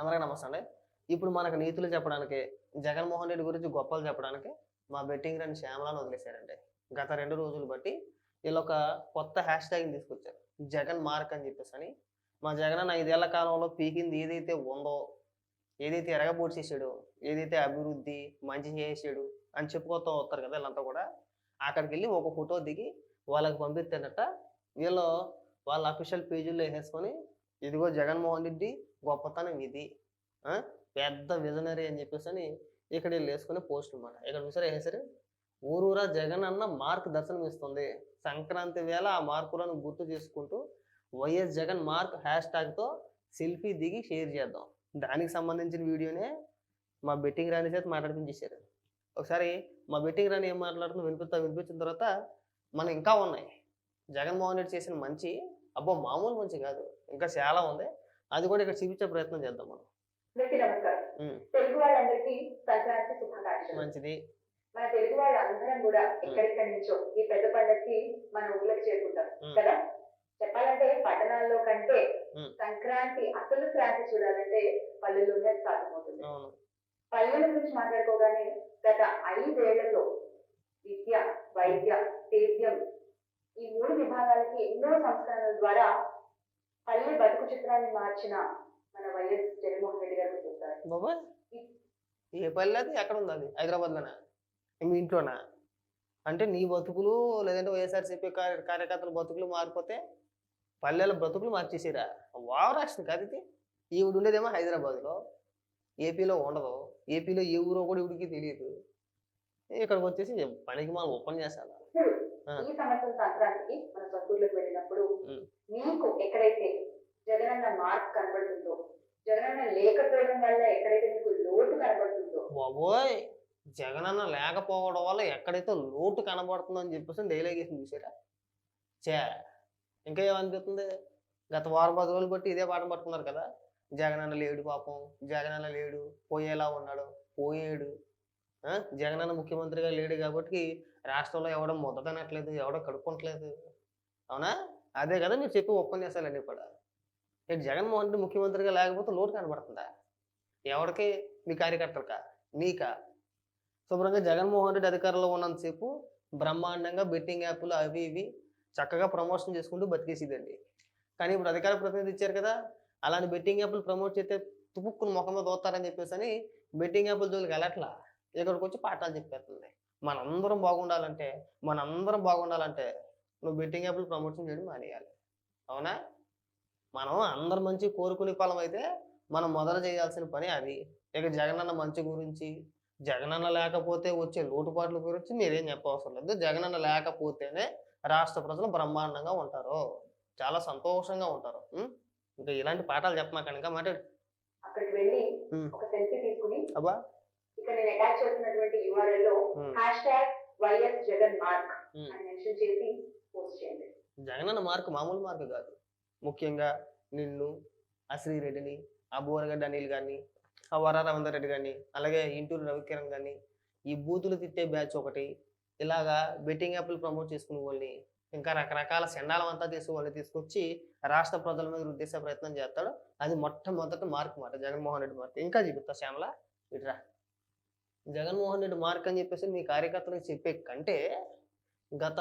అందరికీ నమస్తే అండి. ఇప్పుడు మనకు నీతులు చెప్పడానికి జగన్మోహన్ రెడ్డి గురించి గొప్పలు చెప్పడానికి మా బెట్టింగ్ రన్ శ్యామలాను వదిలేశారండి. గత రెండు రోజులు బట్టి వీళ్ళు ఒక కొత్త హ్యాష్ ట్యాగ్ని తీసుకొచ్చారు. జగన్ మార్క్ అని చెప్పేసి అని. మా జగన్ అన్న ఐదేళ్ళ కాలంలో పీకింది ఏదైతే ఉందో ఏదైతే ఎరగబోటు చేసాడో ఏదైతే అభివృద్ధి మంచి చేసాడు అని చెప్పుకోతూ వస్తారు కదా వీళ్ళంతా కూడా. అక్కడికి వెళ్ళి ఒక ఫోటో దిగి వాళ్ళకి పంపిస్తేనట వీళ్ళు వాళ్ళ అఫీషియల్ పేజీల్లో వేసేసుకొని ఇదిగో జగన్మోహన్ రెడ్డి గొప్పతనం ఇది. పెద్ద విజనరీ అని చెప్పేసి అని ఇక్కడ వీళ్ళు వేసుకునే పోస్ట్ అనమాట ఇక్కడ చూసారా వేసారు ఊరూరా జగన్ అన్న మార్క్ దర్శనం ఇస్తుంది సంక్రాంతి వేళ ఆ మార్కులను గుర్తు చేసుకుంటూ వైఎస్ జగన్ మార్క్ హ్యాష్ ట్యాగ్తో సెల్ఫీ దిగి షేర్ చేద్దాం. దానికి సంబంధించిన వీడియోనే మా బెట్టింగ్ రాణి చేత మాట్లాడిపించేశారు ఒకసారి మా బెట్టింగ్ రాణి ఏం మాట్లాడుతుందో వినిపిస్తా వినిపించిన తర్వాత మనం ఇంకా ఉన్నాయి. జగన్మోహన్ రెడ్డి చేసిన మంచి అబ్బో మామూలు మంచి కాదు. ఇంకా చాలా ఉంది. అది కూడా ఇక్కడ చూపించే ప్రయత్నం చేద్దాం మనం. తెలుగు వాళ్ళందరికీ సంక్రాంతి శుభాకాంక్షలు. మంచిది. మన తెలుగు వాళ్ళందరం కూడా ఎక్కడెక్కడి నుంచో ఈ పెద్ద పండుగకి మన ఊళ్ళకి చేరుకుంటాం. కదా? చెప్పాలంటే పట్టణాల్లో కంటే. సంక్రాంతి అసలు క్రాంతి చూడాలంటే పల్లెల్లోనే సాధ్యమవుతుంది. పల్లెల గురించి మాట్లాడుకోగానే గత ఐదేళ్ళలో బతుకు చిత్రాన్ని మార్చిన మన వైఎస్ జగన్మోహన్ రెడ్డి గారు చూస్తారు బాబా ఏ పల్లె అది ఎక్కడ ఉంది అది హైదరాబాద్లోనా? మీ ఇంట్లోనా? అంటే నీ బతుకులు లేదంటే వైఎస్ఆర్సీపీ కార్య కార్యకర్తల బతుకులు మారిపోతే పల్లెల బ్రతుకులు మార్చేసిరా? వావరాష్ట్రం కాదు ఇది. ఈవిడ ఉండేదేమో హైదరాబాద్లో. ఏపీలో ఉండదు. ఏపీలో ఏ ఊరో కూడా ఇవిడికి తెలియదు. ఇక్కడికి వచ్చేసి పనికి మనం ఇప్పుడు ఆ. ఈ సంవత్సరం సంక్రాంతికి మన సొంతూరులోకి వెళ్ళినప్పుడు. మీకు ఎక్కడైతే జగనన్న మార్క్ కనబడుతుందో? జగనన్న లేకపోవడం వల్ల ఎక్కడైతే మీకు లోటు కనబడుతుందో? బాబోయ్! జగనన్న లేకపోవడం వల్ల ఎక్కడైతే లోటు కనబడుతుందో అని చెప్పేసి డైలాగేషన్ చూసారా? చే ఇంకా ఏమనిపిస్తుంది? గత వారం పది రోజులు బట్టి ఇదే పాఠం పట్టుకున్నారు కదా? జగనన్న లేడు పాపం. జగనన్న లేడు. పోయేలా ఉన్నాడు. పోయాడు. జగనన్న ముఖ్యమంత్రిగా లేడు కాబట్టి రాష్ట్రంలో ఎవడం మొదట అనట్లేదు ఎవడో కడుక్కుంటలేదు. అవునా? అదే కదా మీరు చెప్పి ఉపన్యాసాలన్నీ కూడా. ఇక జగన్మోహన్ రెడ్డి ముఖ్యమంత్రిగా లేకపోతే లోటు కనబడుతుందా? ఎవరికి మీ కార్యకర్తలకా? మీకా? శుభ్రంగా జగన్మోహన్ రెడ్డి అధికారంలో ఉన్నంతసేపు బ్రహ్మాండంగా బెట్టింగ్ యాప్లు అవి ఇవి చక్కగా ప్రమోషన్ చేసుకుంటూ బతికేసేదండి. కానీ ఇప్పుడు అధికార ప్రతినిధి ఇచ్చారు కదా అలాంటి బెట్టింగ్ యాప్లు ప్రమోట్ చేస్తే తుపుక్కుని ముఖం మీద దోతారని చెప్పేసి అని బెట్టింగ్ యాప్ల జోలికి వెళ్ళట్లా? ఇక్కడికి వచ్చి పాఠాలు చెప్పేస్తుంది. మనందరం బాగుండాలంటే మనందరం బాగుండాలంటే నువ్వు బెట్టింగ్ యాప్లు ప్రమోషన్ చేయడం మానేయాలి. అవునా? మనం అందరు మంచి కోరుకునే ఫలం అయితే మనం మొదలు చేయాల్సిన పని అది ఇక జగనన్న మంచి గురించి జగనన్న లేకపోతే వచ్చే లోటుపాట్ల గురించి మీరేం చెప్పవసరం లేదు జగనన్న లేకపోతేనే రాష్ట్ర ప్రజలు బ్రహ్మాండంగా ఉంటారు చాలా సంతోషంగా ఉంటారు? ఇంకా ఇలాంటి పాఠాలు అక్కడికి వెళ్ళి. ఒక సెల్ఫీ తీసుకుని అబ్బా ఇక్కడ నేను అటాచ్ చేస్తున్నటువంటి URL లో ఉమ్. Hashtag YS Jagan mark um. అని మెన్షన్ చేసి పోస్ట్ చేయండి జగనన్న మార్కు మామూలు మార్కు కాదు ముఖ్యంగా నిన్ను ఆ శ్రీరెడ్డిని ఆ బోరగడ్డ అనిల్ గారిని ఆ వర రవీందర్ రెడ్డి గారిని అలాగే ఇంటూరు రవికిరణ్ గారిని ఈ బూతులు తిట్టే బ్యాచ్ ఒకటి ఇలాగా బెట్టింగ్ యాప్లు ప్రమోట్ చేసుకునే వాళ్ళని ఇంకా రకరకాల సెండాలం అంతా తీసుకు వాళ్ళని తీసుకొచ్చి రాష్ట్ర ప్రజల మీద ఉద్దేశ ప్రయత్నం చేస్తాడు. అది మొట్టమొదటి మార్క్ మాట జగన్మోహన్ రెడ్డి మార్క్. ఇంకా చెప్తా శ్యామల ఇట్రా. జగన్మోహన్ రెడ్డి మార్క్ అని చెప్పేసి మీ కార్యకర్తలకు చెప్పే కంటే గత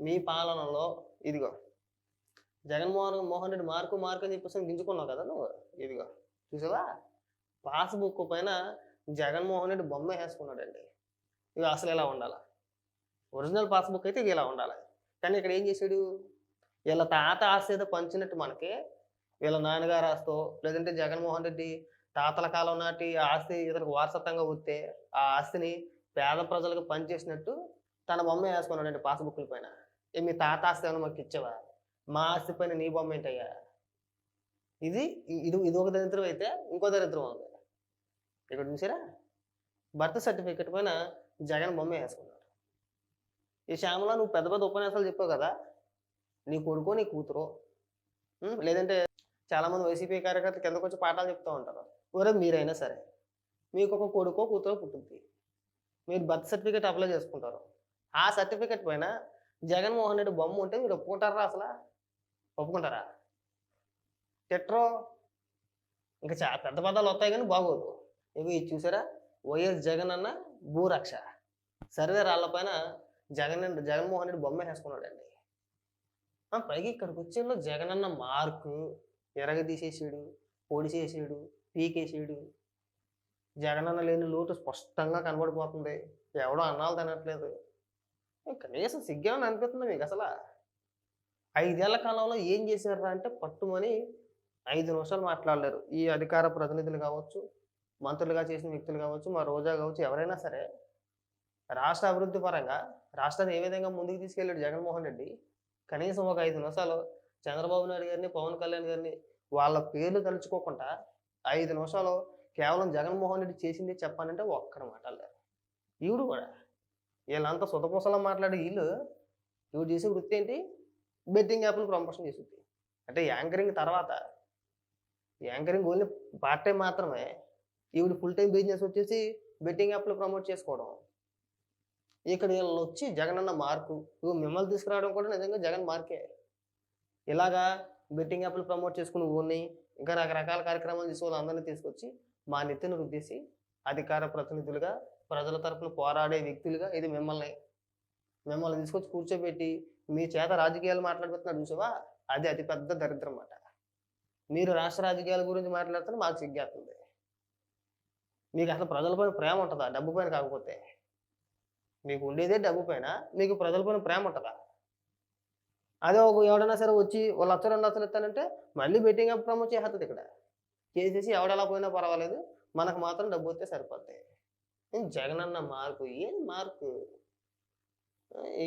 మీ పాలనలో ఇదిగో జగన్మోహన్ మోహన్ రెడ్డి మార్కు మార్కు అని చెప్పేసి గింజుకున్నావు కదా నువ్వు ఇదిగో. చూసావా? పాస్బుక్ పైన జగన్మోహన్ రెడ్డి బొమ్మ వేసుకున్నాడండి. ఇవి అసలు ఎలా ఉండాలి? ఒరిజినల్ పాస్బుక్ అయితే ఇది ఇలా ఉండాలి? కానీ ఇక్కడ ఏం చేశాడు వీళ్ళ తాత ఆస్తి ఏదో పంచినట్టు మనకి వీళ్ళ నాన్నగారు ఆస్తో లేదంటే జగన్మోహన్ రెడ్డి తాతల కాలం నాటి ఆస్తి ఇతనికి వారసత్వంగా వస్తే ఆ ఆస్తిని పేద ప్రజలకు పనిచేసినట్టు తన బొమ్మ వేసుకున్నాడండి పాస్బుక్ల పైన. ఏ మీ తాత ఆస్తి ఏమైనా మాకు ఇచ్చేవా? మా ఆస్తి పైన నీ బొమ్మ ఏంటయ్యా? ఇది ఇది ఇది ఒక దరిద్రం అయితే ఇంకో దరిద్రం ఉంది ఇక్కడ చూసారా? బర్త్ సర్టిఫికెట్ పైన జగన్ బొమ్మ వేసుకున్నాడు. ఈ శ్యామల నువ్వు పెద్ద పెద్ద ఉపన్యాసాలు చెప్పావు కదా? నీ కొడుకో నీ కూతురు? లేదంటే చాలా మంది వైసీపీ కార్యకర్తలు కిందకు వచ్చి పాఠాలు చెప్తూ ఉంటారు. ఒరే మీరైనా సరే మీకు ఒక కొడుకో కూతురో పుట్టింది. మీరు బర్త్ సర్టిఫికేట్ అప్లై చేసుకుంటారు. ఆ సర్టిఫికేట్ పైన జగన్మోహన్ రెడ్డి బొమ్మ ఉంటే మీరు ఒప్పుకుంటారా అసలు? ఒప్పుకుంటారా? టెట్రో ఇంకా చా పెద్ద పదాలు వస్తాయి కానీ బాగోదు. ఇవి ఇది చూసారా? వైఎస్ జగన్ అన్న భూరక్ష. సర్వే రాళ్ళపైన జగన్ అన్న- జగన్మోహన్ రెడ్డి బొమ్మ వేసుకున్నాడండి. ఆ, పైగా ఇక్కడికి వచ్చేలో జగన్ అన్న మార్కు ఎరగదీసేసాడు పొడిసేసాడు పీకేసాడు. జగన్ అన్న లేని లోటు స్పష్టంగా కనబడిపోతుంది. ఎవడో అన్నాలు తినట్లేదు. కనీసం సిగ్గేమని అనిపిస్తుంది మీకు అసలు? ఐదేళ్ళ కాలంలో ఏం చేశారా అంటే పట్టుమని ఐదు నిమిషాలు మాట్లాడలేరు. ఈ అధికార ప్రతినిధులు కావచ్చు మంత్రులుగా చేసిన వ్యక్తులు కావచ్చు మా రోజా కావచ్చు ఎవరైనా సరే రాష్ట్ర అభివృద్ధి పరంగా రాష్ట్రాన్ని ఏ విధంగా ముందుకు తీసుకెళ్ళాడు జగన్మోహన్ రెడ్డి కనీసం ఒక ఐదు నిమిషాలు చంద్రబాబు నాయుడు గారిని పవన్ కళ్యాణ్ గారిని వాళ్ళ పేర్లు తలుచుకోకుండా ఐదు నిమిషాలు కేవలం జగన్మోహన్ రెడ్డి చేసింది చెప్పానంటే ఒక్కడ మాట్లాడలేరు. ఈవిడు కూడా వీళ్ళంతా సుతపూసలా మాట్లాడే వీళ్ళు ఈవిడ చేసే వృత్తి ఏంటి? బెట్టింగ్ యాప్లు ప్రమోషన్ చేస్తుంది అంటే యాంకరింగ్ తర్వాత యాంకరింగ్ ఓన్లీ పార్ట్ టైం మాత్రమే ఈవిడ ఫుల్ టైం బిజినెస్ వచ్చేసి బెట్టింగ్ యాప్లు ప్రమోట్ చేసుకోవడం. ఇక్కడ వీళ్ళు వచ్చి జగన్ అన్న మార్కు ఇవి మిమ్మల్ని తీసుకురావడం కూడా నిజంగా జగన్ మార్కే. ఇలాగా బెట్టింగ్ యాప్లు ప్రమోట్ చేసుకుని ఊరిని ఇంకా రకరకాల కార్యక్రమాలు తీసుకోవాలి అందరినీ తీసుకొచ్చి మా నెత్తిని రుద్దేసి అధికార ప్రతినిధులుగా ప్రజల తరపున పోరాడే వ్యక్తులుగా ఇది మిమ్మల్ని మిమ్మల్ని తీసుకొచ్చి కూర్చోబెట్టి మీ చేత రాజకీయాలు మాట్లాడుతున్నారు చూసావా? అది అతిపెద్ద దరిద్రం అన్నమాట మీరు రాష్ట్ర రాజకీయాల గురించి మాట్లాడుతున్న మాకు సిగ్గేస్తుంది. మీకు అసలు ప్రజలపైన ప్రేమ ఉంటుందా? డబ్బు పైన కాకపోతే. మీకు ఉండేదే డబ్బు పైన మీకు ప్రజలపైన ప్రేమ ఉంటుందా? అదే ఒక ఎవడైనా సరే వచ్చి వాళ్ళు లక్ష రెండు లక్షలు ఇస్తానంటే మళ్ళీ బెట్టింగ్ అప్ ప్రమోట్ చేస్తుంది ఇక్కడ. చేసేసి ఎవడెలా పోయినా పర్వాలేదు మనకు మాత్రం డబ్బు వస్తే సరిపోతాయి ఏం జగన్ అన్న మార్పు ఏం మార్పు?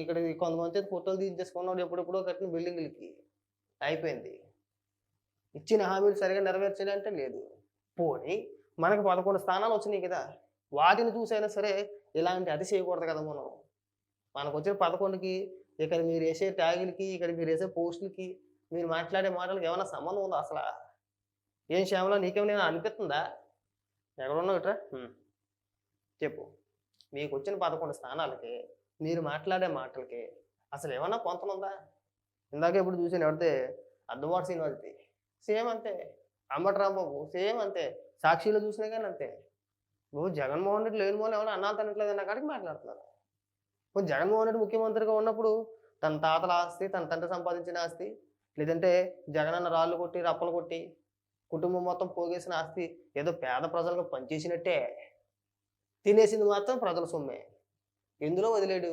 ఇక్కడ కొంతమంది చేతి ఫోటోలు తీయించేసుకున్నాడు ఎప్పుడెప్పుడో కట్టిన బిల్డింగ్లకి. అయిపోయింది. ఇచ్చిన హామీలు సరిగా నెరవేర్చాలంటే లేదు. పోనీ మనకు పదకొండు స్థానాలు వచ్చినాయి కదా. వాటిని చూసైనా సరే ఇలాంటి అతి చేయకూడదు కదా మనం. మనకు వచ్చిన పదకొండుకి ఇక్కడ మీరు వేసే ట్యాగులకి ఇక్కడ మీరు వేసే పోస్టులకి మీరు మాట్లాడే మాటలకి ఏమైనా సంబంధం ఉందా అసలు? ఏం శ్యామలో నీకేమైనా అనిపిస్తుందా? ఎక్కడున్నావు ఇట్రా? చెప్పు. మీకు వచ్చిన పదకొండు స్థానాలకి మీరు మాట్లాడే మాటలకి అసలు ఏమన్నా పొంతనుందా ఇందాక ఇప్పుడు చూసాను ఎవరితే అద్దవాడు శ్రీనివాసది. సేమ్ అంతే. అంబటరాంబాబు సేమ్ అంతే. సాక్షిలో చూసినా కానీ అంతే. నువ్వు జగన్మోహన్ రెడ్డి లేని మూలం ఎవరు అన్నా తినట్లేదు అన్న కాడికి మాట్లాడుతున్నారు. ఇప్పుడు జగన్మోహన్ రెడ్డి ముఖ్యమంత్రిగా ఉన్నప్పుడు తన తాతల ఆస్తి తన తండ్రి సంపాదించిన ఆస్తి లేదంటే జగనన్న రాళ్ళు కొట్టి రప్పలు కొట్టి కుటుంబం మొత్తం పోగేసిన ఆస్తి ఏదో పేద ప్రజలకు పనిచేసినట్టే. తినేసింది మాత్రం ప్రజల సొమ్మే. ఎందులో వదిలేడు?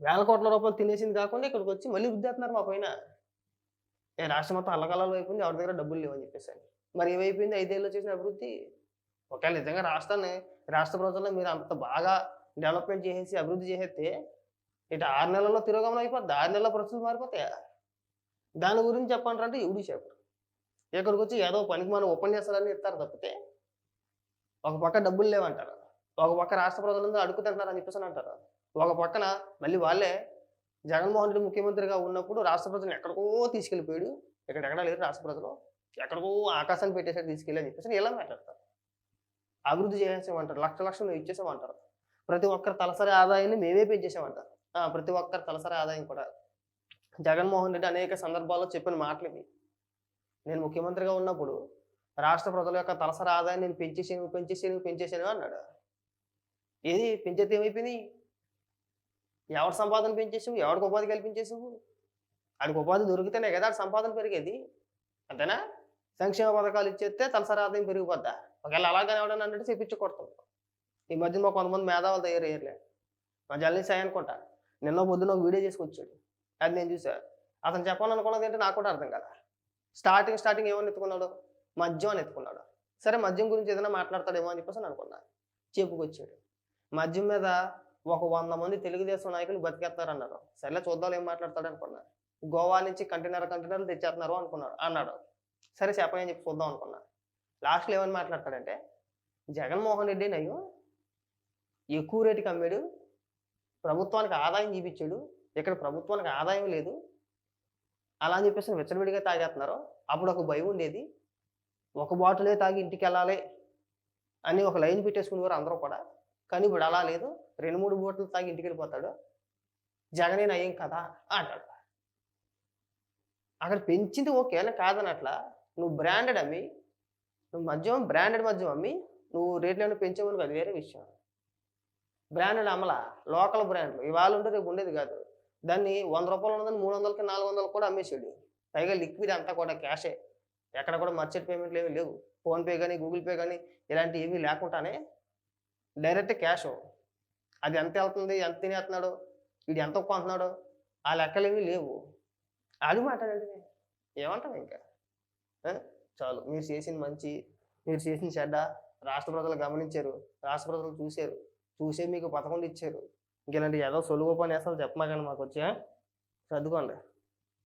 వేల కోట్ల రూపాయలు తినేసింది కాకుండా ఇక్కడికి వచ్చి మళ్ళీ వృద్ధేస్తున్నారు మా పైన. ఏ రాష్ట్రం మొత్తం అల్లకల్లాలు అయిపోయింది ఎవరి దగ్గర డబ్బులు లేవని చెప్పేసి మరి ఏమైపోయింది? ఐదేళ్ళు చేసిన అభివృద్ధి? ఒకవేళ నిజంగా రాష్ట్రాన్ని రాష్ట్ర ప్రజల్లో మీరు అంత బాగా డెవలప్మెంట్ చేసేసి అభివృద్ధి చేసేస్తే ఇటు ఆరు నెలల్లో తిరోగమనం అయిపోద్ది ఆరు నెలల పరిస్థితులు మారిపోతాయా? దాని గురించి చెప్పండి అంటే ఎవడు చెప్పరు ఇక్కడికి వచ్చి ఏదో పనికి మనం ఉపన్యాసాలన్నీ ఇస్తారు తప్పితే ఒక పక్క డబ్బులు లేవంటారు. ఒక పక్క రాష్ట్ర ప్రజలందరూ అడుగు అని చెప్పేసి అంటారు. ఒక పక్కన మళ్ళీ వాళ్ళే జగన్మోహన్ రెడ్డి ముఖ్యమంత్రిగా ఉన్నప్పుడు రాష్ట్ర ప్రజలను ఎక్కడికో తీసుకెళ్ళిపోయాడు. ఇక్కడ ఎక్కడా లేదు రాష్ట్ర ప్రజలు. ఎక్కడికో ఆకాశాన్ని పెట్టేసాడు తీసుకెళ్ళి అని చెప్పేసి ఇలా మాట్లాడతారు. అభివృద్ధి చేసేసామంటారు లక్ష లక్షలు ఇచ్చేసామంటారు. ప్రతి ఒక్కరి తలసరి ఆదాయాన్ని మేమే పెంచేసామంటారు ప్రతి ఒక్కరి తలసరి ఆదాయం కూడా. జగన్మోహన్ రెడ్డి అనేక సందర్భాల్లో చెప్పిన మాటలు ఇవి నేను ముఖ్యమంత్రిగా ఉన్నప్పుడు రాష్ట్ర ప్రజల యొక్క తలసరి ఆదాయాన్ని నేను పెంచేసాను పెంచేసాను పెంచేసాను అన్నాడు. ఏది? పెంచేది ఏమైపోయింది? ఎవరి సంపాదన పెంచేసావు? ఎవరికి ఉపాధి కల్పించేసావు? ఆడికి ఉపాధి దొరికితేనే కదా ఆడి సంపాదన పెరిగేది. అంతేనా? సంక్షేమ పథకాలు ఇచ్చేస్తే తలసరి ఆదాయం పెరిగిపోద్దా? ఒకవేళ అలాగనే ఎవడని అంటే చెప్పించి కొడతాం. ఈ మధ్య మా కొంతమంది మేధావులు తయారయ్యారులే. మా జర్నలిస్ట్ సాయి అనుకుంటా. నిన్న పొద్దున ఒక వీడియో చేసుకొచ్చాడు. అది నేను చూసా. అతను చెప్పాలనుకున్నది ఏంటో నాకు కూడా అర్థం కదా స్టార్టింగ్ స్టార్టింగ్ ఏమని ఎత్తుకున్నాడు? మద్యం అని ఎత్తుకున్నాడు. సరే మద్యం గురించి ఏదైనా మాట్లాడతాడేమో అని చెప్పేసి అనుకున్నాను చెప్పుకొచ్చాడు. మద్యం మీద ఒక వంద మంది తెలుగుదేశం నాయకులు బతికేస్తారన్నారు. సరే చూద్దాం ఏం మాట్లాడతాడు అనుకున్నాను గోవా నుంచి కంటైనర్ కంటైనర్లు తెచ్చేస్తున్నారు అనుకున్నాడు అన్నాడు. సరే చెప్పని చెప్పి చూద్దాం అనుకున్నాను లాస్ట్లో ఏమని మాట్లాడతాడంటే జగన్మోహన్ రెడ్డి నయ్యం ఎక్కువ రేటుకి అమ్మాడు ప్రభుత్వానికి ఆదాయం చూపించాడు ఇక్కడ ప్రభుత్వానికి ఆదాయం లేదు అలా అని చెప్పేసి విచ్చలవిడిగా తాగేస్తున్నారు. అప్పుడు ఒక భయం ఉండేది ఒక బాటిలే తాగి ఇంటికి వెళ్ళాలి అని ఒక లైన్ పెట్టేసుకునేవారు అందరూ కూడా. కానీ ఇప్పుడు అలా లేదు. రెండు మూడు బోట్లు తాగి ఇంటికి వెళ్ళిపోతాడు జగనే నయం కదా అంటాడు. అక్కడ పెంచింది ఓకే కాదని కాదనట్లా. నువ్వు బ్రాండెడ్ అమ్మి నువ్వు మద్యం బ్రాండెడ్ మద్యం అమ్మి నువ్వు రేట్లు ఏమైనా పెంచేవనుకో అది వేరే విషయం. బ్రాండెడ్ అమల లోకల్ బ్రాండ్లు ఇవాళ ఉంటే రేపు ఉండేది కాదు. దాన్ని వంద రూపాయలు ఉన్నదని మూడు వందలకి నాలుగు వందలకి కూడా అమ్మేసాడు. పైగా లిక్విడ్ అంతా కూడా క్యాషే ఎక్కడ కూడా మర్చెట్ పేమెంట్లు ఏమీ లేవు. ఫోన్పే కానీ గూగుల్ పే కానీ ఇలాంటివి ఏమీ లేకుండానే డైరెక్ట్ క్యాష్. అది ఎంత వెళ్తుంది ఎంత తినేస్తున్నాడు వీడు ఎంత కొంటున్నాడు ఆ లెక్కలు ఏమీ లేవు. అది మాట్లాడండి. ఏమంటాం ఇంకా? చాలు. మీరు చేసిన మంచి మీరు చేసిన చెడ్డ రాష్ట్ర ప్రజలు గమనించారు రాష్ట్ర ప్రజలు చూశారు చూసే మీకు పథకం ఇచ్చారు. ఇంక ఇలాంటి ఏదో సొలుగు పని వేస్తాను చెప్పమాకండి మాకు వచ్చా సర్దుకోండి.